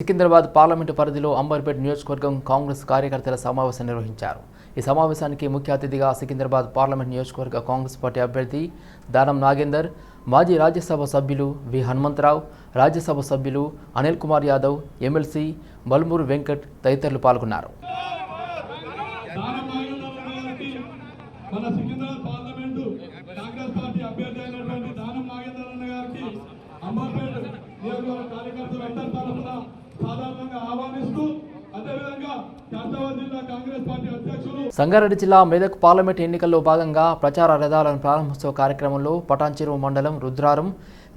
Secunderabad parliament పరిధిలో అంబర్పేట్ నియోజకవర్గం కాంగ్రెస్ కార్యకర్తల సమావేశం నిర్వహించారు. ఈ సమావేశానికి ముఖ్య అతిథిగా సికింద్రాబాద్ పార్లమెంట్ నియోజకవర్గ కాంగ్రెస్ పార్టీ అభ్యర్థి దానం నాగేందర్ మాజీ రాజ్యసభ సభ్యులు వి. హనుమంతరావు రాజ్యసభ సభ్యులు అనిల్ కుమార్ యాదవ్ ఎమ్మెల్సీ బల్మూరు వెంకట్ తదితరులు పాల్గొన్నారు దానం నాగేంద్రరావు గారికి మన సికింద్రాబాద్ పార్లమెంటు కాంగ్రెస్ పార్టీ అభ్యర్థి అయినటువంటి దానం నాగేంద్రరావు గారికి అంబర్పేట నియోజకవర్గ కార్యకర్తలు అందరి తరఫున సాధారణంగా ఆహ్వానిస్తూ అదేవిధంగా కర్నూలు జిల్లా కాంగ్రెస్ పార్టీ అధ్యక్షులు సంగారెడ్డి జిల్లా మెదక్ పార్లమెంట్ ఎన్నికల్లో భాగంగా ప్రచార రథాలను ప్రారంభోత్సవ కార్యక్రమంలో పటాన్చెరువు మండలం రుద్రారం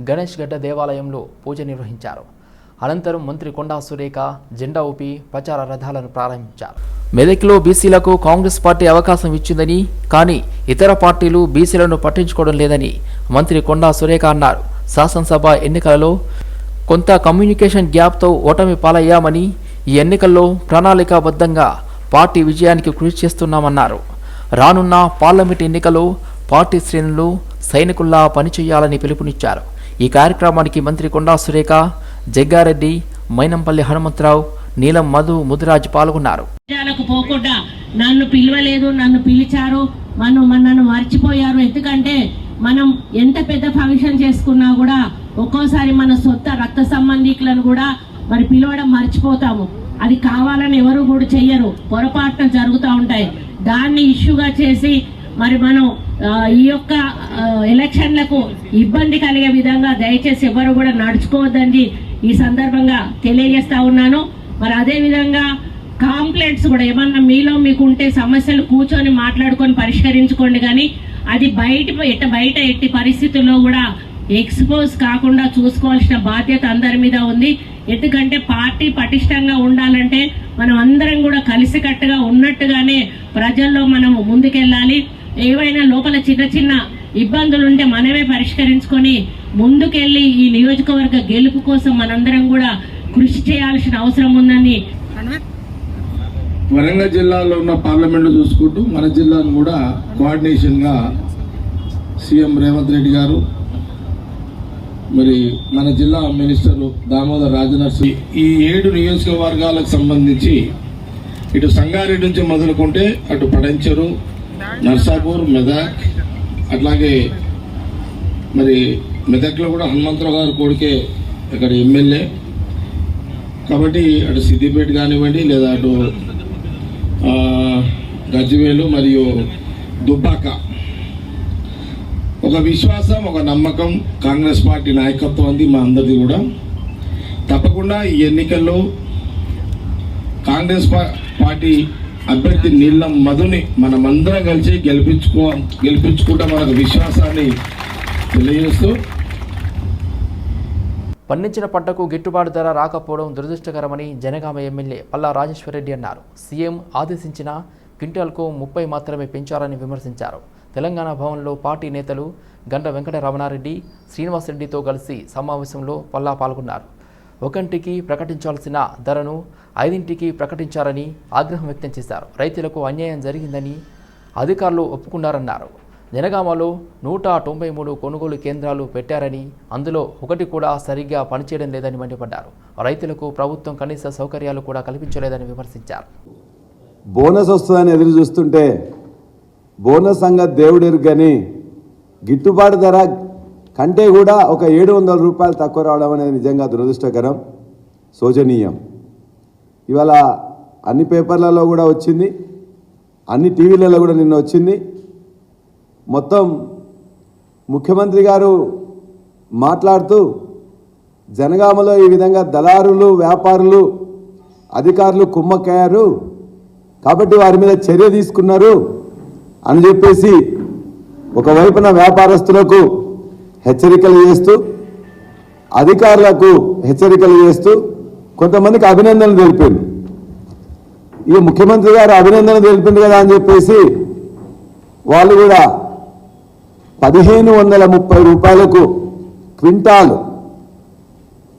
గణేష్ గడ్డ దేవాలయంలో పూజ నిర్వహించారు. అనంతరం మంత్రి కొండా సురేఖ జెండా ఊపి ప్రచార రథాలను ప్రారంభించారు. మెదక్లో బీసీలకు కాంగ్రెస్ పార్టీ అవకాశం ఇచ్చిందని కానీ ఇతర పార్టీలు బీసీలను పట్టించుకోవడం లేదని మంత్రి కొండా సురేఖ అన్నారు. శాసనసభ ఎన్నికలలో కొంత కమ్యూనికేషన్ గ్యాప్తో ఓటమి పాలయ్యామని ఈ ఎన్నికల్లో ప్రణాళికాబద్ధంగా పార్టీ విజయానికి కృషి చేస్తున్నామన్నారు. రానున్న పార్లమెంట్ ఎన్నికలో పార్టీ శ్రేణులు సైనికుల్లా పనిచేయాలని పిలుపునిచ్చారు. ఈ కార్యక్రమానికి మంత్రి కొండా సురేఖ జగ్గారెడ్డి మైనంపల్లి హనుమంతరావు నీలం మధు ముదిరాజ్ పాల్గొన్నారు. పోకుండా నన్ను పిలవలేదు నన్ను పిలిచారు మనం నన్ను మర్చిపోయారు. ఎందుకంటే మనం ఎంత పెద్ద ఫంక్షన్ చేసుకున్నా కూడా ఒక్కోసారి మన సొంత రక్త సంబంధికులను కూడా మరి పిలవడం మర్చిపోతాము. అది కావాలని ఎవరు కూడా చెయ్యరు. పొరపాటున జరుగుతూ ఉంటాయి. దాన్ని ఇష్యూగా చేసి మరి మనం ఈ యొక్క ఎలక్షన్లకు ఇబ్బంది కలిగే విధంగా దయచేసి ఎవరు కూడా నడుచుకోవద్దని ఈ సందర్భంగా తెలియజేస్తా ఉన్నాను. మరి అదే విధంగా కాంప్లైంట్స్ కూడా ఏమన్నా మీలో మీకు ఉంటే సమస్యలు కూర్చొని మాట్లాడుకొని పరిష్కరించుకోండి కానీ అది బయట ఎట్ట బయట ఎట్టి పరిస్థితుల్లో కూడా ఎక్స్పోజ్ కాకుండా చూసుకోవాల్సిన బాధ్యత అందరి మీద ఉంది. ఎందుకంటే పార్టీ పటిష్టంగా ఉండాలంటే మనం అందరం కూడా కలిసికట్టుగా ఉన్నట్టుగానే ప్రజల్లో మనం ముందుకెళ్ళాలి. ఏవైనా లోపల చిన్న చిన్న ఇబ్బందులు ఉంటే మనమే పరిష్కరించుకొని ముందుకెళ్ళి ఈ నియోజకవర్గ గెలుపు కోసం మనందరం కూడా కృషి చేయాల్సిన అవసరం ఉందని వరంగల్ జిల్లాలో ఉన్న పార్లమెంట్ చూసుకుంటూ మన జిల్లాను కూడా కోఆర్డినేషన్గా సీఎం రేవంత్ రెడ్డి గారు మరి మన జిల్లా మినిస్టర్ దామోదర్ రాజనర్సి ఈ ఏడు నియోజకవర్గాలకు సంబంధించి ఇటు సంగారెడ్డి నుంచి మొదలుకుంటే అటు పడంచెరు నర్సాపూర్ మెదక్ అట్లాగే మరి మెదక్లో కూడా హనుమంతరావు గారు కొడుకే ఇక్కడ ఎమ్మెల్యే. కాబట్టి అటు సిద్దిపేట కానివ్వండి లేదా అటు గజ్జివేలు గజ్వేలు మరియు దుబ్బాక ఒక విశ్వాసం ఒక నమ్మకం కాంగ్రెస్ పార్టీ నాయకత్వం అంది మా అందరిది కూడా. తప్పకుండా ఈ ఎన్నికల్లో కాంగ్రెస్ పార్టీ అభ్యర్థి నీళ్ళ మధుని మనమందరం కలిసి గెలిపించుకో గెలిపించుకుంటా మనకు విశ్వాసాన్ని తెలియజేస్తూ. పండించిన పంటకు గిట్టుబాటు ధర రాకపోవడం దురదృష్టకరమని జనగామ ఎమ్మెల్యే పల్లా రాజేశ్వరరెడ్డి అన్నారు. సీఎం ఆదేశించిన క్వింటాల్కు ముప్పై మాత్రమే పెంచారని విమర్శించారు. తెలంగాణ భవన్లో పార్టీ నేతలు గంట వెంకట రమణారెడ్డి శ్రీనివాసరెడ్డితో కలిసి సమావేశంలో పల్లా పాల్గొన్నారు. ఒకంటికి ప్రకటించాల్సిన ధరను ఐదింటికి ప్రకటించారని ఆగ్రహం వ్యక్తం చేశారు. రైతులకు అన్యాయం జరిగిందని అధికారులు ఒప్పుకున్నారన్నారు. జనగామలో నూట తొంభై మూడు కొనుగోలు కేంద్రాలు పెట్టారని అందులో ఒకటి కూడా సరిగ్గా పనిచేయడం లేదని మండిపడ్డారు. రైతులకు ప్రభుత్వం కనీస సౌకర్యాలు కూడా కల్పించలేదని విమర్శించారు. బోనస్ వస్తుందని ఎదురు చూస్తుంటే బోనస్ సంగతి దేవుడు కానీ గిట్టుబాటు ధర కంటే కూడా ఒక ఏడు వందల రూపాయలు తక్కువ రావడం అనేది నిజంగా దురదృష్టకరం శోచనీయం. ఇవాళ అన్ని పేపర్లలో కూడా వచ్చింది అన్ని టీవీలలో కూడా నిన్న వచ్చింది. మొత్తం ముఖ్యమంత్రి గారు మాట్లాడుతూ జనగామలో ఈ విధంగా దళారులు వ్యాపారులు అధికారులు కుమ్మక్కయ్యారు. కాబట్టి వారి మీద చర్య తీసుకున్నారు. అని చెప్పేసి ఒకవైపున వ్యాపారస్తులకు హెచ్చరికలు చేస్తూ అధికారులకు హెచ్చరికలు చేస్తూ కొంతమందికి అభినందనలు తెలిపారు. ఈ ముఖ్యమంత్రి గారు అభినందన తెలిపింది కదా అని చెప్పేసి వాళ్ళు కూడా పదిహేను వందల ముప్పై రూపాయలకు క్వింటాల్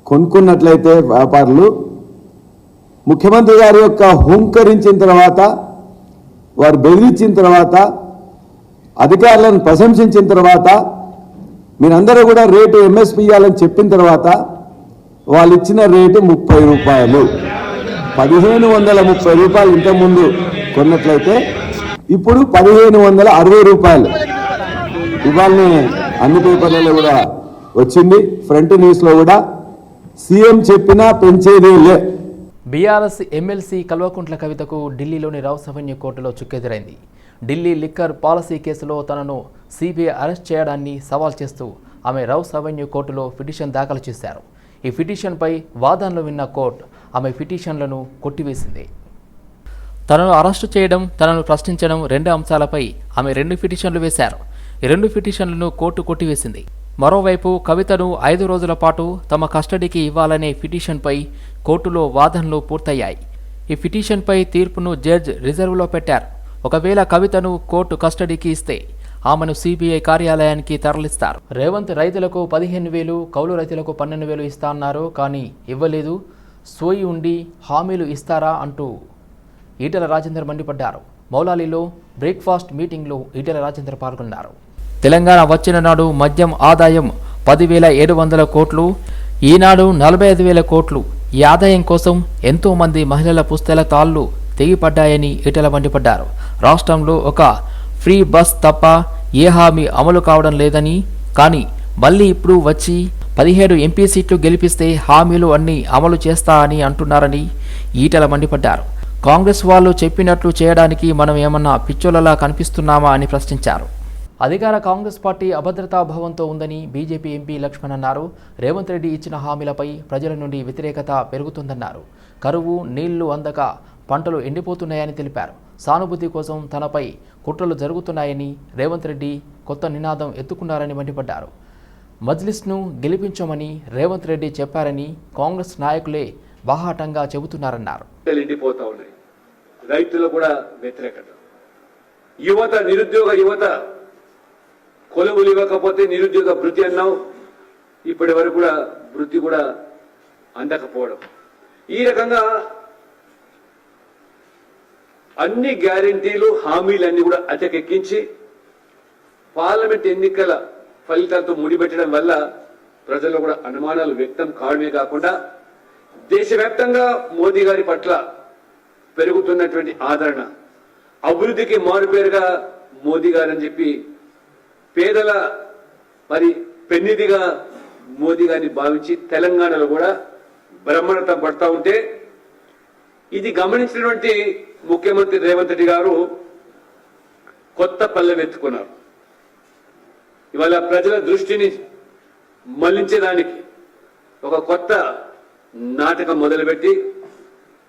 కొనుక్కున్నట్లయితే వ్యాపారులు ముఖ్యమంత్రి గారి యొక్క హుంకరించిన తర్వాత వారు బెదిరించిన తర్వాత అధికారులను ప్రశంసించిన తర్వాత మీరందరూ కూడా రేటు ఎంఎస్పి ఇవ్వాలని చెప్పిన తర్వాత వాళ్ళు ఇచ్చిన రేటు ముప్పై రూపాయలు. పదిహేను వందల ముప్పై రూపాయలు ఇంతకుముందు కొన్నట్లయితే ఇప్పుడు పదిహేను వందల అరవై రూపాయలు. ఇవాళ అన్ని పేపర్లలో కూడా వచ్చింది. ఫ్రంట్ న్యూస్లో కూడా సీఎం చెప్పినా పెంచేదే లే బీఆర్ఎస్ ఎమ్మెల్సీ కల్వకుంట్ల కవితకు ఢిల్లీలోని రౌస్ అవెన్యూ కోర్టులో చుక్కెదురైంది. ఢిల్లీ లిక్కర్ పాలసీ కేసులో తనను సిబిఐ అరెస్ట్ చేయడాన్ని సవాల్ చేస్తూ ఆమె రౌస్ అవెన్యూ కోర్టులో పిటిషన్ దాఖలు చేశారు. ఈ పిటిషన్పై వాదనలు విన్న కోర్టు ఆమె పిటిషన్లను కొట్టివేసింది. తనను అరెస్టు చేయడం తనను ప్రశ్నించడం రెండు అంశాలపై ఆమె రెండు పిటిషన్లు వేశారు. ఈ రెండు పిటిషన్లను కోర్టు కొట్టివేసింది. మరోవైపు కవితను ఐదు రోజుల పాటు తమ కస్టడీకి ఇవ్వాలనే పిటిషన్పై కోర్టులో వాదనలు పూర్తయ్యాయి. ఈ పిటిషన్పై తీర్పును జడ్జ్ రిజర్వ్లో పెట్టారు. ఒకవేళ కవితను కోర్టు కస్టడీకి ఇస్తే ఆమెను సిబిఐ కార్యాలయానికి తరలిస్తారు. రేవంత్ రైతులకు పదిహేను వేలు కౌలు రైతులకు పన్నెండు వేలు ఇస్తా అన్నారు కానీ ఇవ్వలేదు. సోయి ఉండి హామీలు ఇస్తారా అంటూ ఈటెల రాజేందర్ మండిపడ్డారు. మౌలాలీలో బ్రేక్ఫాస్ట్ మీటింగ్లో ఈటెల రాజేందర్ పాల్గొన్నారు. తెలంగాణ వచ్చిన నాడు మద్యం ఆదాయం పదివేల ఏడు వందల కోట్లు ఈనాడు నలభై ఐదు వేల కోట్లు. ఈ ఆదాయం కోసం ఎంతోమంది మహిళల పుస్తల తాళ్ళు తెగిపడ్డాయని ఈటల మండిపడ్డారు. రాష్ట్రంలో ఒక ఫ్రీ బస్ తప్ప ఏ హామీ అమలు కావడం లేదని కానీ మళ్ళీ ఇప్పుడు వచ్చి పదిహేడు ఎంపీ సీట్లు గెలిపిస్తే హామీలు అన్నీ అమలు చేస్తా అని అంటున్నారని ఈటల మండిపడ్డారు. కాంగ్రెస్ వాళ్ళు చెప్పినట్లు చేయడానికి మనం ఏమన్నా పిచ్చోలలా కనిపిస్తున్నామా అని ప్రశ్నించారు. అధికార కాంగ్రెస్ పార్టీ అభద్రతాభావంతో ఉందని బీజేపీ ఎంపీ లక్ష్మణ్ అన్నారు. రేవంత్ రెడ్డి ఇచ్చిన హామీలపై ప్రజల నుండి వ్యతిరేకత పెరుగుతుందన్నారు. కరువు నీళ్ళు అందక పంటలు ఎండిపోతున్నాయని తెలిపారు. సానుభూతి కోసం తనపై కుట్రలు జరుగుతున్నాయని రేవంత్ రెడ్డి కొత్త నినాదం ఎత్తుకున్నారని మండిపడ్డారు. మజ్లిస్ను గెలిపించమని రేవంత్ రెడ్డి చెప్పారని కాంగ్రెస్ నాయకులే బాహాటంగా చెబుతున్నారన్నారు. రైతులు కూడా వ్యతిరేకత. యువత నిరుద్యోగ యువత కొలువులు ఇవ్వకపోతే నిరుద్యోగ భృతి అన్నావు. ఇప్పటి వరకు కూడా వృత్తి కూడా అందకపోవడం. ఈ రకంగా అన్ని గ్యారంటీలు హామీలన్నీ కూడా అటకెక్కించి పార్లమెంట్ ఎన్నికల ఫలితాలతో ముడిపెట్టడం వల్ల ప్రజల్లో కూడా అనుమానాలు వ్యక్తం కావడమే కాకుండా దేశవ్యాప్తంగా మోదీ గారి పట్ల పెరుగుతున్నటువంటి ఆదరణ అభివృద్ధికి మారుపేరుగా మోదీ గారని చెప్పి పేదల మరి పెన్నిదిగా మోదీ గారిని భావించి తెలంగాణలో కూడా బ్రహ్మణత పడతా ఉంటే ఇది గమనించినటువంటి ముఖ్యమంత్రి రేవంత్ రెడ్డి గారు కొత్త పల్లెవెత్తుకున్నారు ఇవాళ ప్రజల దృష్టిని మళ్ళించేదానికి ఒక కొత్త నాటకం మొదలుపెట్టి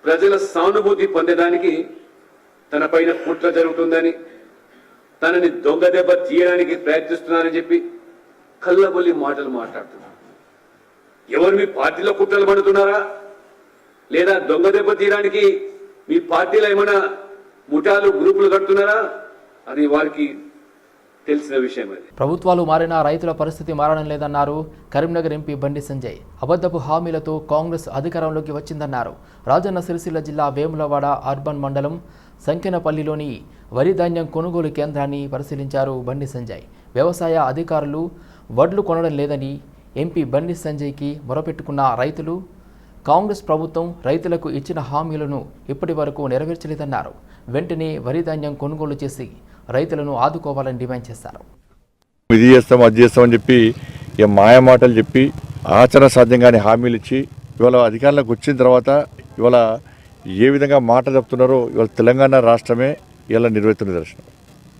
ప్రజల సానుభూతి పొందేదానికి తన పైన కుట్ర జరుగుతుందని తనని దొంగ దెబ్బ తీయడానికి ప్రయత్నిస్తున్నారని చెప్పి కళ్ళబొల్లి మాటలు మాట్లాడుతున్నారు ఎవరు మీ పార్టీలో కుట్రలు పడుతున్నారా? లేదా దొంగ దెబ్బ తీయడానికి మీ పార్టీలో ఏమైనా ముఠాలు గ్రూపులు కడుతున్నారా? అది వారికి తెలిసిన విషయం అది. ప్రభుత్వాలు మారినా రైతుల పరిస్థితి మారడం లేదన్నారు కరీంనగర్ ఎంపీ బండి సంజయ్. అబద్ధపు హామీలతో కాంగ్రెస్ అధికారంలోకి వచ్చిందన్నారు. రాజన్న సిరిసిల్ల జిల్లా వేములవాడ అర్బన్ మండలం సంకెనపల్లిలోని వరి ధాన్యం కొనుగోలు కేంద్రాన్ని పరిశీలించారు బండి సంజయ్. వ్యవసాయ అధికారులు వడ్లు కొనడం లేదని ఎంపీ బండి సంజయ్కి మొరపెట్టుకున్న రైతులు కాంగ్రెస్ ప్రభుత్వం రైతులకు ఇచ్చిన హామీలను ఇప్పటి వరకు నెరవేర్చలేదన్నారు. వెంటనే వరి ధాన్యం కొనుగోలు చేసి రైతులను ఆదుకోవాలని డిమాండ్ చేశారు. ఇది చేస్తాం అది చేస్తామని చెప్పి ఇక మాయమాటలు చెప్పి ఆచరణ సాధ్యంగానే హామీలు ఇచ్చి ఇవాళ అధికారంలోకి వచ్చిన తర్వాత ఇవాళ ఏ విధంగా మాట చెప్తున్నారో ఇవాళ తెలంగాణ రాష్ట్రమే ఇలా నిర్వహిస్తున్న దర్శనం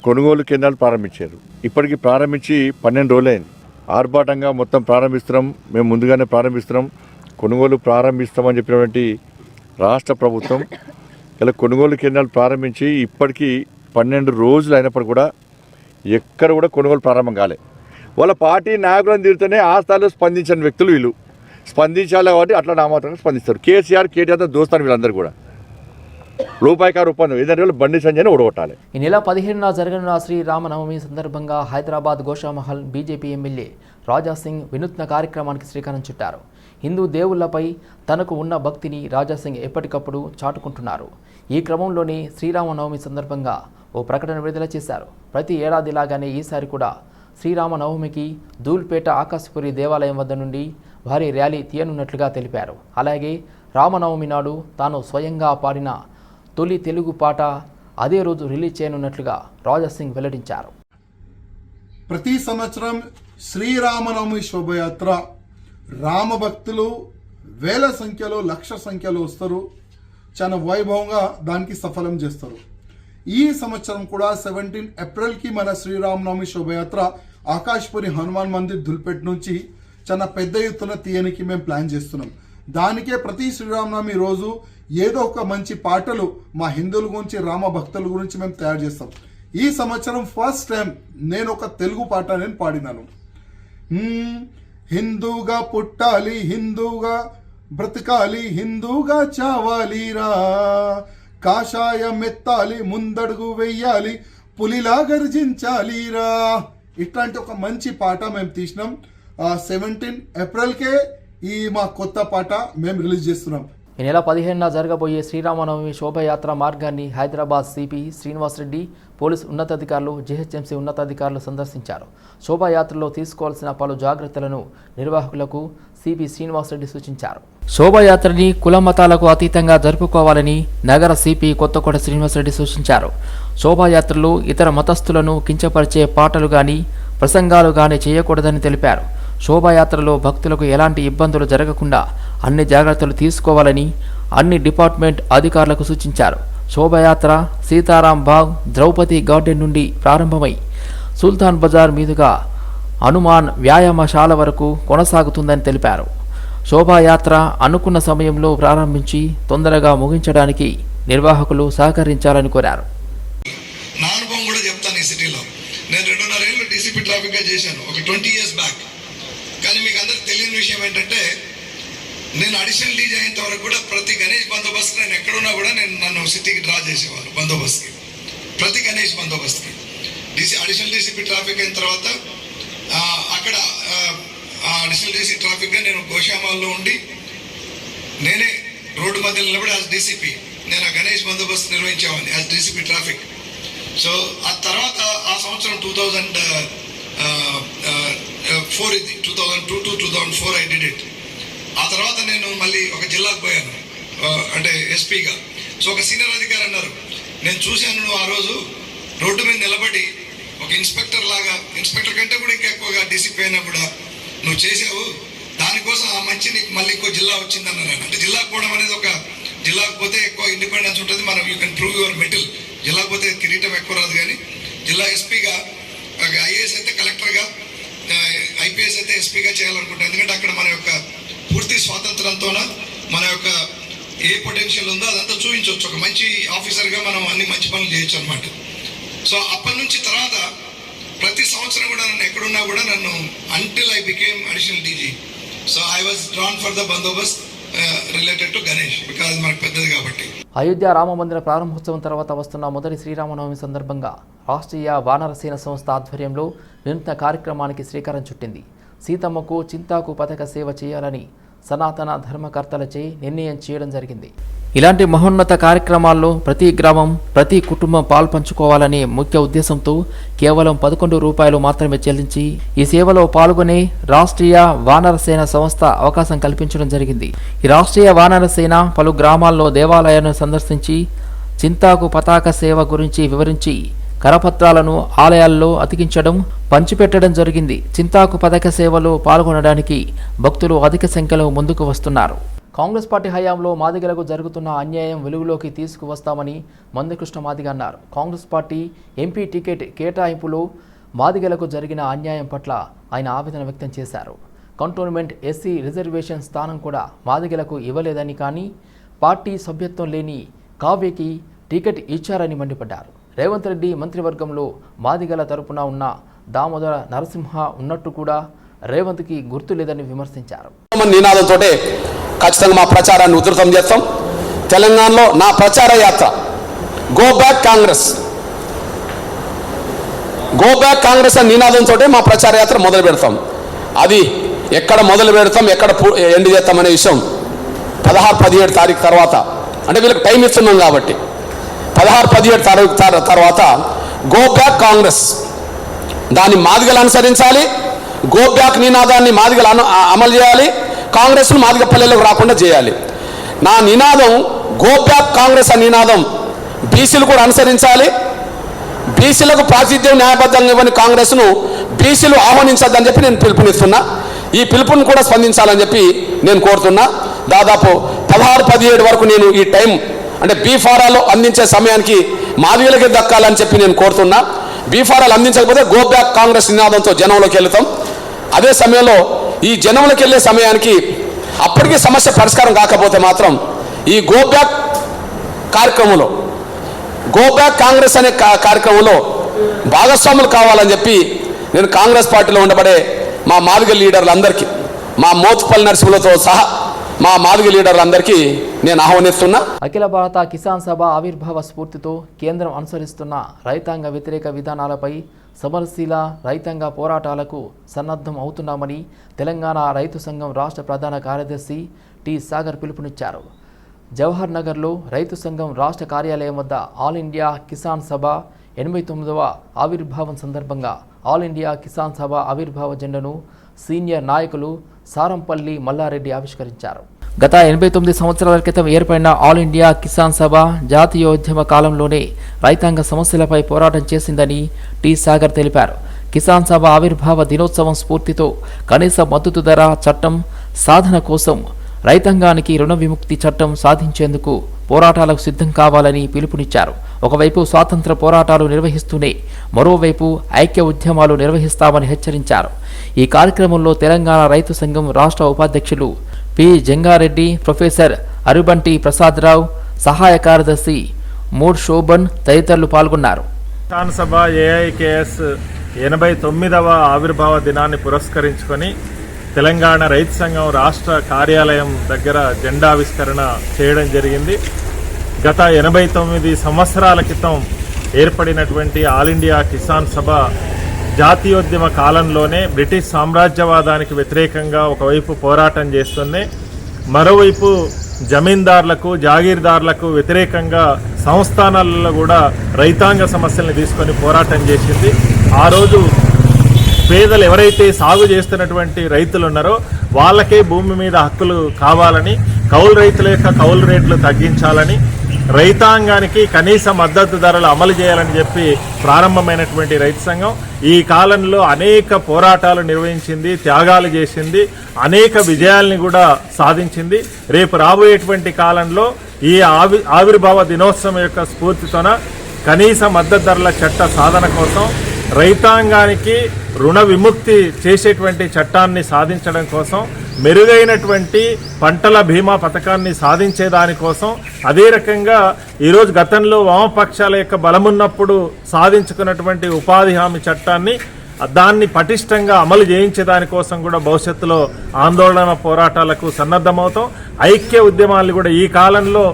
కొనుగోలు కేంద్రాలు ప్రారంభించారు. ఇప్పటికి ప్రారంభించి పన్నెండు రోజులైంది. ఆర్భాటంగా మొత్తం ప్రారంభిస్తున్నాం. మేము ముందుగానే ప్రారంభిస్తున్నాం. కొనుగోలు ప్రారంభిస్తామని చెప్పినటువంటి రాష్ట్ర ప్రభుత్వం ఇలా కొనుగోలు కేంద్రాలు ప్రారంభించి ఇప్పటికీ పన్నెండు రోజులు అయినప్పుడు కూడా ఎక్కడ కూడా కొనుగోలు ప్రారంభం కాలే. వాళ్ళ పార్టీ నాయకులను తీరుతూనే ఆ స్థాయిలో స్పందించని వ్యక్తులు వీళ్ళు. స్పందించాలి కాబట్టి అట్లా నామాత్రంగా స్పందిస్తారు. కేసీఆర్ కేటీఆర్ దోస్తాను వీళ్ళందరూ కూడా. రూపాయికారు ఒప్పందం. ఏదంటే బండి సంజయ్ని ఓడగొట్టాలి ఈ నెల పదిహేనున జరగనున్న శ్రీరామనవమి సందర్భంగా హైదరాబాద్ గోషామహల్ బీజేపీ ఎమ్మెల్యే రాజాసింగ్ వినూత్న కార్యక్రమానికి శ్రీకారం చుట్టారు. హిందూ దేవుళ్ళపై తనకు ఉన్న భక్తిని రాజాసింగ్ ఎప్పటికప్పుడు చాటుకుంటున్నారు. ఈ క్రమంలోనే శ్రీరామనవమి సందర్భంగా ఓ ప్రకటన విడుదల చేశారు. ప్రతి ఏడాదిలాగానే ఈసారి కూడా శ్రీరామనవమికి ధూల్పేట ఆకాశపురి దేవాలయం వద్ద నుండి భారీ ర్యాలీ తీయనున్నట్లుగా తెలిపారు. అలాగే రామనవమి నాడు తాను స్వయంగా పాడిన తొలి తెలుగు పాట అదే రోజు రిలీజ్ చేయనున్నట్లుగా రాజాసింగ్ వెల్లడించారు. ప్రతి సంవత్సరం శ్రీరామనవమి శోభయాత్ర రామభక్తులు వేల సంఖ్యలో లక్ష సంఖ్యలో వస్తారు. చాలా వైభవంగా దానికి సఫలం చేస్తారు. ఈ సంవత్సరం కూడా సెవెంటీన్ ఏప్రిల్కి మన శ్రీరామనవమి శోభయాత్ర ఆకాశ్పురి హనుమాన్ మందిర్ దుల్పేట్ నుంచి చాలా పెద్ద ఎత్తున తీయనికి మేము ప్లాన్ చేస్తున్నాం. దానికే ప్రతి శ్రీరామనవమి రోజు ఏదో ఒక మంచి పాటలు మా హిందువుల గురించి రామ భక్తుల గురించి మేము తయారు చేస్తాం. ఈ సంవత్సరం ఫస్ట్ టైం నేను ఒక తెలుగు పాట నేను పాడినాను. హిందూగా పుట్టాలి హిందూగా బ్రతకాలి హిందూగా చావాలిరా. కాషాయం ఎత్తాలి ముందడుగు వెయ్యాలి పులిలా గర్జించాలిరా ఇట్లాంటి ఒక మంచి పాట మేము తీసినాం. సెవెంటీన్ ఏప్రిల్కే ఈ మా కొత్త పాట మేము రిలీజ్ చేస్తున్నాం. ఈ నెల పదిహేనున జరగబోయే శ్రీరామనవమి శోభయాత్ర మార్గాన్ని హైదరాబాద్ సిపి శ్రీనివాసరెడ్డి పోలీసు ఉన్నతాధికారులు జీహెచ్ఎంసీ ఉన్నతాధికారులు సందర్శించారు. శోభాయాత్రలో తీసుకోవాల్సిన పలు జాగ్రత్తలను నిర్వాహకులకు సిపి శ్రీనివాసరెడ్డి సూచించారు. శోభాయాత్రని కుల మతాలకు అతీతంగా జరుపుకోవాలని నగర సిపి కొత్తకోట శ్రీనివాసరెడ్డి సూచించారు. శోభాయాత్రలు ఇతర మతస్థులను కించపరిచే పాటలు గాని ప్రసంగాలు గాని చేయకూడదని తెలిపారు. శోభాయాత్రలో భక్తులకు ఎలాంటి ఇబ్బందులు జరగకుండా అన్ని జాగ్రత్తలు తీసుకోవాలని అన్ని డిపార్ట్మెంట్ అధికారులకు సూచించారు. శోభయాత్ర సీతారాం బాగ్ ద్రౌపది గార్డెన్ నుండి ప్రారంభమై సుల్తాన్ బజార్ మీదుగా హనుమాన్ వ్యాయామశాల వరకు కొనసాగుతుందని తెలిపారు. శోభాయాత్ర అనుకున్న సమయంలో ప్రారంభించి తొందరగా ముగించడానికి నిర్వాహకులు సహకరించాలని కోరారు. నా అనుభవం కూడా చెప్తాను ఈ సిటీలో. నేను రెండున్నర ఏళ్ళు డీసీపీ ట్రాఫిక్గా చేశాను. ఒక ట్వంటీ ఇయర్స్ బ్యాక్ కానీ మీకు అందరికి తెలియని విషయం ఏంటంటే నేను అడిషనల్ డీజీ అయ్యేంత వరకు కూడా ప్రతి గణేష్ బందోబస్తు నేను ఎక్కడున్నా కూడా నేను నన్ను సిటీకి డ్రా చేసేవారు బందోబస్తుకి. ప్రతి గణేష్ బందోబస్తుకి. డీసీ అడిషనల్ డీసీపీ ట్రాఫిక్ అయిన తర్వాత అక్కడ అడిషనల్ డీసీ ట్రాఫిక్గా నేను గోషామాల్లో ఉండి నేనే రోడ్డు మధ్యలో నిలబడి యాజ్ డీసీపీ నేను ఆ గణేష్ బందోబస్తు నిర్వహించేవాడిని యాజ్ డీసీపీ ట్రాఫిక్ సో ఆ తర్వాత ఆ సంవత్సరం టూ థౌజండ్ ఫోర్ ఇది two thousand two to two thousand four I did it ఆ తర్వాత నేను మళ్ళీ ఒక జిల్లాకు పోయాను అంటే ఎస్పీగా సో ఒక సీనియర్ అధికారి అన్నారు నేను చూశాను నువ్వు ఆ రోజు రోడ్డు మీద నిలబడి ఒక ఇన్స్పెక్టర్ లాగా ఇన్స్పెక్టర్ కంటే కూడా ఇంకా ఎక్కువగా డీసీపీ అయినా కూడా నువ్వు చేసావు దానికోసం ఆ మంచి నీకు మళ్ళీ ఇంకో జిల్లా వచ్చిందన్న ఆయన. అంటే జిల్లాకు పోవడం అనేది ఒక జిల్లాకు పోతే ఎక్కువ ఇండిపెండెన్స్ ఉంటుంది. మనం you can prove your mettle జిల్లాకు పోతే కిరీటం ఎక్కువ రాదు కానీ జిల్లా ఎస్పీగా ఐఏఎస్ అయితే కలెక్టర్గా ఐపీఎస్ అయితే ఎస్పీగా చేయాలనుకుంటాం ఎందుకంటే అక్కడ మన యొక్క పూర్తి స్వాతంత్రంతో మన యొక్క ఏ పొటెన్షియల్ ఉందో అదంతా చూపించవచ్చు. ఒక మంచి ఆఫీసర్గా మనం అన్ని మంచి పనులు చేయొచ్చు అనమాట సో అప్పటి నుంచి తర్వాత ప్రతి సంవత్సరం కూడా నన్ను ఎక్కడున్నా కూడా నన్ను until I became additional DG so I was drawn for the bandobast related to Ganesh because మనకు పెద్దది కాబట్టి. అయోధ్య రామమందిర ప్రారంభోత్సవం తర్వాత వస్తున్న మొదటి శ్రీరామనవమి సందర్భంగా రాష్ట్రీయ వానరసేన సంస్థ ఆధ్వర్యంలో వినూత్న కార్యక్రమానికి శ్రీకారం చుట్టింది. సీతమ్మకు చింతాకు పథక సేవ చేయాలని సనాతన ధర్మకర్తలచే నిర్ణయం చేయడం జరిగింది. ఇలాంటి మహోన్నత కార్యక్రమాల్లో ప్రతి గ్రామం ప్రతి కుటుంబం పాల్పంచుకోవాలనే ముఖ్య ఉద్దేశంతో కేవలం పదకొండు రూపాయలు మాత్రమే చెల్లించి ఈ సేవలో పాల్గొనే రాష్ట్రీయ వానరసేన సంస్థ అవకాశం కల్పించడం జరిగింది. ఈ రాష్ట్రీయ వానరసేన పలు గ్రామాల్లో దేవాలయాలను సందర్శించి చింతాకు పతాక సేవ గురించి వివరించి కరపత్రాలను ఆలయాల్లో అతికించడం పంచిపెట్టడం జరిగింది. చింతాకు పథక సేవలో పాల్గొనడానికి భక్తులు అధిక సంఖ్యలో ముందుకు వస్తున్నారు. కాంగ్రెస్ పార్టీ హయాంలో మాదిగలకు జరుగుతున్న అన్యాయం వెలుగులోకి తీసుకువస్తామని మందకృష్ణ మాదిగ అన్నారు. కాంగ్రెస్ పార్టీ ఎంపీ టికెట్ కేటాయింపులో మాదిగలకు జరిగిన అన్యాయం పట్ల ఆయన ఆవేదన వ్యక్తం చేశారు. కంటోన్మెంట్ ఎస్సీ రిజర్వేషన్ స్థానం కూడా మాదిగలకు ఇవ్వలేదని కానీ పార్టీ సభ్యత్వం లేని కావ్యకి టికెట్ ఇచ్చారని మండిపడ్డారు. రేవంత్ రెడ్డి మంత్రివర్గంలో మాదిగల తరపున ఉన్న దామోదర నరసింహ ఉన్నట్టు కూడా రేవంత్కి గుర్తు లేదని విమర్శించారు. నినాదంతోటే ఖచ్చితంగా మా ప్రచారాన్ని ఉధృతం చేస్తాం. తెలంగాణలో నా ప్రచార యాత్ర go back Congress go back Congress అనే నినాదంతో మా ప్రచార యాత్ర మొదలు పెడతాం. అది ఎక్కడ మొదలు పెడతాం ఎక్కడ ఎండ్ చేస్తాం అనే విషయం పదహారు పదిహేడు తారీఖు తర్వాత. అంటే వీళ్ళకి టైం ఇస్తున్నాం కాబట్టి. పదహారు పదిహేడు తారీఖు తర్వాత గో బ్యాక్ కాంగ్రెస్. దాన్ని మాదిగలు అనుసరించాలి. గో బ్యాక్ నినాదాన్ని మాదిగలు అమలు చేయాలి. కాంగ్రెస్ను మాదిగపల్లెలకు రాకుండా చేయాలి. నా నినాదం గో బ్యాక్ కాంగ్రెస్ అనే నినాదం. బీసీలు కూడా అనుసరించాలి. బీసీలకు ప్రాతినిధ్యం న్యాయబద్ధంగా ఇవ్వని కాంగ్రెస్ను బీసీలు ఆహ్వానించద్దని చెప్పి నేను పిలుపునిస్తున్నా. ఈ పిలుపుని కూడా స్పందించాలని చెప్పి నేను కోరుతున్నా. దాదాపు పదహారు పదిహేడు వరకు నేను ఈ టైం అంటే బీఫారాలో అందించే సమయానికి మాదిగలకి దక్కాలని చెప్పి నేను కోరుతున్నా. బీఫారాలు అందించకపోతే గో బ్యాక్ కాంగ్రెస్ నినాదంతో జనంలోకి వెళ్తాం. అదే సమయంలో ఈ జనంలోకి వెళ్ళే సమయానికి అప్పటికీ సమస్య పరిష్కారం కాకపోతే మాత్రం ఈ గో బ్యాక్ కార్యక్రమంలో గో బ్యాక్ కాంగ్రెస్ అనే కార్యక్రమంలో భాగస్వాములు కావాలని చెప్పి నేను కాంగ్రెస్ పార్టీలో ఉండబడే మా మాదిగ లీడర్లందరికీ మా మోత్పల్లి నరసింహులతో సహా మా మాదిగ లీడర్లందరికీ నేను ఆహ్వానిస్తున్నా. అఖిల భారత కిసాన్ సభ ఆవిర్భావ స్ఫూర్తితో కేంద్రం అనుసరిస్తున్న రైతాంగ వ్యతిరేక విధానాలపై సమరశీల రైతాంగ పోరాటాలకు సన్నద్ధం అవుతున్నామని తెలంగాణ రైతు సంఘం రాష్ట్ర ప్రధాన కార్యదర్శి టి సాగర్ పిలుపునిచ్చారు. జవహర్ నగర్లో రైతు సంఘం రాష్ట్ర కార్యాలయం వద్ద ఆల్ ఇండియా కిసాన్ సభ ఎనభై తొమ్మిదవ ఆవిర్భావం సందర్భంగా ఆల్ ఇండియా కిసాన్ సభ ఆవిర్భావ జెండను సీనియర్ నాయకులు సారంపల్లి మల్లారెడ్డి ఆవిష్కరించారు. గత ఎనభై తొమ్మిది సంవత్సరాల క్రితం ఏర్పడిన ఆల్ ఇండియా కిసాన్ సభ జాతీయోద్యమ కాలంలోనే రైతాంగ సమస్యలపై పోరాటం చేసిందని టి సాగర్ తెలిపారు. కిసాన్ సభ ఆవిర్భావ దినోత్సవం స్ఫూర్తితో కనీస మద్దతు ధర చట్టం సాధన కోసం రైతాంగానికి రుణ విముక్తి చట్టం సాధించేందుకు పోరాటాలకు సిద్ధం కావాలని పిలుపునిచ్చారు. ఒకవైపు స్వాతంత్ర పోరాటాలు నిర్వహిస్తూనే మరోవైపు ఐక్య ఉద్యమాలు నిర్వహిస్తామని హెచ్చరించారు. ఈ కార్యక్రమంలో తెలంగాణ రైతు సంఘం రాష్ట్ర ఉపాధ్యక్షులు పి. జంగారెడ్డి ప్రొఫెసర్ అరుబంటి ప్రసాదరావు సహాయ కార్యదర్శి మూడ్ శోభన్ తదితరులు పాల్గొన్నారు. విధానసభ సభ ఏఐకేఎస్ ఎనభై తొమ్మిదవ ఆవిర్భావ దినాన్ని పురస్కరించుకొని తెలంగాణ రైతు సంఘం రాష్ట్ర కార్యాలయం దగ్గర జెండావిష్కరణ చేయడం జరిగింది. గత ఎనభై తొమ్మిది సంవత్సరాల క్రితం ఏర్పడినటువంటి ఆల్ ఇండియా కిసాన్ సభ జాతీయోద్యమ కాలంలోనే బ్రిటిష్ సామ్రాజ్యవాదానికి వ్యతిరేకంగా ఒకవైపు పోరాటం చేస్తుంది మరోవైపు జమీందారులకు జాగీర్దారులకు వ్యతిరేకంగా సంస్థానాలలో కూడా రైతాంగ సమస్యల్ని తీసుకొని పోరాటం చేసింది. ఆ రోజు పేదలు ఎవరైతే సాగు చేస్తున్నటువంటి రైతులు ఉన్నారో వాళ్ళకే భూమి మీద హక్కులు కావాలని కౌలు రైతుల యొక్క కౌలు రేట్లు తగ్గించాలని రైతాంగానికి కనీస మద్దతు ధరలు అమలు చేయాలని చెప్పి ప్రారంభమైనటువంటి రైతు సంఘం. ఈ కాలంలో అనేక పోరాటాలు నిర్వహించింది త్యాగాలు చేసింది అనేక విజయాల్ని కూడా సాధించింది. రేపు రాబోయేటువంటి కాలంలో ఈ ఆవి ఆవిర్భావ దినోత్సవం యొక్క స్ఫూర్తితోన కనీస మద్దతు ధరల చట్ట సాధన కోసం రైతాంగానికి రుణ విముక్తి చేసేటువంటి చట్టాన్ని సాధించడం కోసం మెరుగైనటువంటి పంటల బీమా పథకాన్ని సాధించే దానికోసం అదే రకంగా ఈరోజు గతంలో వామపక్షాల యొక్క బలమున్నప్పుడు సాధించుకున్నటువంటి ఉపాధి హామీ చట్టాన్ని దాన్ని పటిష్టంగా అమలు చేయించే దానికోసం కూడా భవిష్యత్తులో ఆందోళన పోరాటాలకు సన్నద్ధమవుతాం. ఐక్య ఉద్యమాలు కూడా ఈ కాలంలో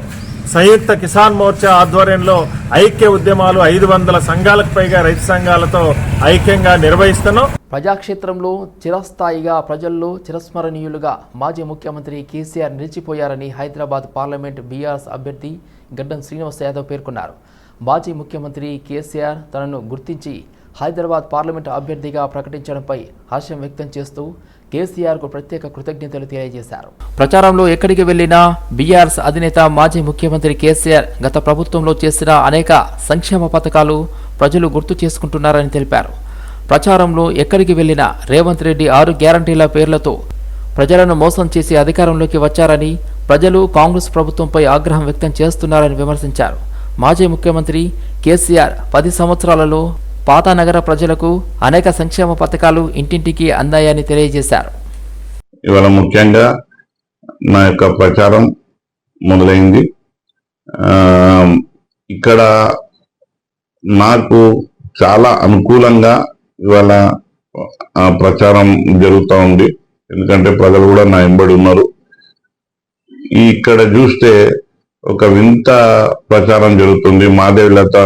సంయుక్త కిసాన్ మోర్చా ఆధ్వర్యంలో ఐక్య ఉద్యమాలు ఐదు వందల సంఘాలకు పైగా రైతు సంఘాలతో ఐక్యంగా నిర్వహిస్తున్నాం. ప్రజాక్షేత్రంలో చిరస్థాయిగా ప్రజల్లో చిరస్మరణీయులుగా మాజీ ముఖ్యమంత్రి కేసీఆర్ నిలిచిపోయారని హైదరాబాద్ పార్లమెంట్ బీఆర్ఎస్ అభ్యర్థి గడ్డం శ్రీనివాస్ యాదవ్ పేర్కొన్నారు. మాజీ ముఖ్యమంత్రి కేసీఆర్ తనను గుర్తించి హైదరాబాద్ పార్లమెంటు అభ్యర్థిగా ప్రకటించడంపై హర్షం వ్యక్తం చేస్తూ కేసీఆర్కు ప్రత్యేక కృతజ్ఞతలు తెలియజేశారు. ప్రచారంలో ఎక్కడికి వెళ్ళినా బీఆర్ఎస్ అధినేత మాజీ ముఖ్యమంత్రి కేసీఆర్ గత ప్రభుత్వంలో చేసిన అనేక సంక్షేమ పథకాలు ప్రజలు గుర్తు చేసుకుంటున్నారని తెలిపారు. ప్రచారంలో ఎక్కడికి వెళ్ళినా రేవంత్ రెడ్డి ఆరు గ్యారంటీల పేర్లతో ప్రజలను మోసం చేసి అధికారంలోకి వచ్చారని ప్రజలు కాంగ్రెస్ ప్రభుత్వంపై ఆగ్రహం వ్యక్తం చేస్తున్నారని విమర్శించారు. మాజీ ముఖ్యమంత్రి కేసీఆర్ పది సంవత్సరాలలో పాత నగర ప్రజలకు అనేక సంక్షేమ పథకాలు ఇంటింటికి అందాయని తెలియజేశారు. ఇవాళ ముఖ్యంగా నా యొక్క ప్రచారం మొదలైంది. ఇక్కడ నాకు చాలా అనుకూలంగా ఇవాళ ప్రచారం జరుగుతూ ఉంది. ఎందుకంటే ప్రజలు కూడా నా ఎంబడి ఉన్నారు. ఇక్కడ చూస్తే ఒక వింత ప్రచారం జరుగుతుంది. మాదేవి లత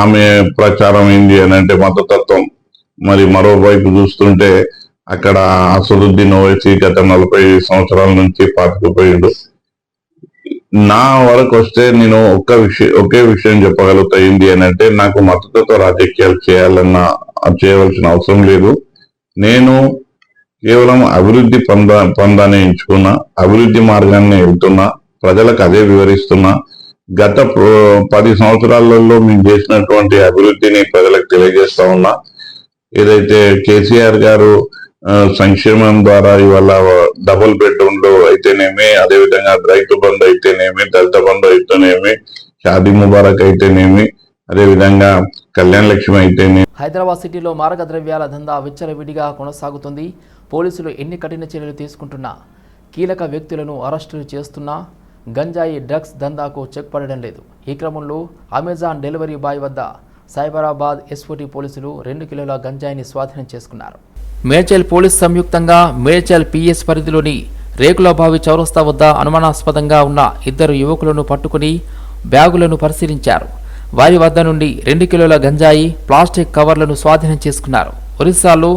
ఆమె ప్రచారం ఏంది అని అంటే మతతత్వం. మరి మరోవైపు చూస్తుంటే అక్కడ అసదుద్దీన్ ఓవైసీ గత నలభై సంవత్సరాల నుంచి పాతుకుపోయిండు. నా వరకు వస్తే నేను ఒక్క విషయం ఒకే విషయం చెప్పగలుగుతా ఏంది అని అంటే నాకు మద్దతుతో రాజకీయాలు చేయాలన్న చేయవలసిన అవసరం లేదు. నేను కేవలం అభివృద్ధి పొంద పొందని ఎంచుకున్నా అభివృద్ధి మార్గాన్ని వెళ్తున్నా ప్రజలకు అదే వివరిస్తున్నా గత పది సంవత్సరాలలో మేము చేసినటువంటి అభివృద్ధిని ప్రజలకు తెలియజేస్తా ఉన్నా. ఏదైతే కేసీఆర్ గారు సంక్షేమం ద్వారా ఇవాళ డబుల్ బెడ్రూమ్లు అయితేనేమి అదేవిధంగా రైతు బంధు అయితేనేమి దళిత బంధు అయితేనేమి షాదీ ముబారక్ అయితేనేమి అదేవిధంగా కళ్యాణ లక్ష్మి అయితేనే హైదరాబాద్ సిటీలో మారక ద్రవ్యాల దందా విచ్చలవిడిగా కొనసాగుతుంది. పోలీసులు ఎన్ని కఠిన చర్యలు తీసుకుంటున్నా? కీలక వ్యక్తులను అరెస్టులు చేస్తున్నా? గంజాయి డ్రగ్స్ దందాకు చెక్ పడడం లేదు. ఈ క్రమంలో అమెజాన్ డెలివరీ బాయ్ వద్ద సైబరాబాద్ ఎస్ఓటీ పోలీసులు రెండు కిలోల గంజాయిని స్వాధీనం చేసుకున్నారు. మేడ్చల్ పోలీస్ సంయుక్తంగా మేడ్చల్ పిఎస్ పరిధిలోని రేకులబావి చౌరస్తా వద్ద అనుమానాస్పదంగా ఉన్న ఇద్దరు యువకులను పట్టుకుని బ్యాగులను పరిశీలించారు. వారి వద్ద నుండి రెండు కిలోల గంజాయి ప్లాస్టిక్ కవర్లను స్వాధీనం చేసుకున్నారు. ఒరిస్సాలో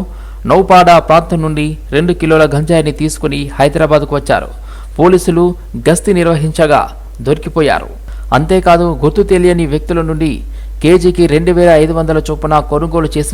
నౌపాడా ప్రాంతం నుండి రెండు కిలోల గంజాయిని తీసుకుని హైదరాబాద్కు వచ్చారు. పోలీసులు గస్తీ నిర్వహించగా దొరికిపోయారు. అంతేకాదు గుర్తు తెలియని వ్యక్తుల నుండి కేజీకి రెండు వేల ఐదు వందల చొప్పున కొనుగోలు చేసిన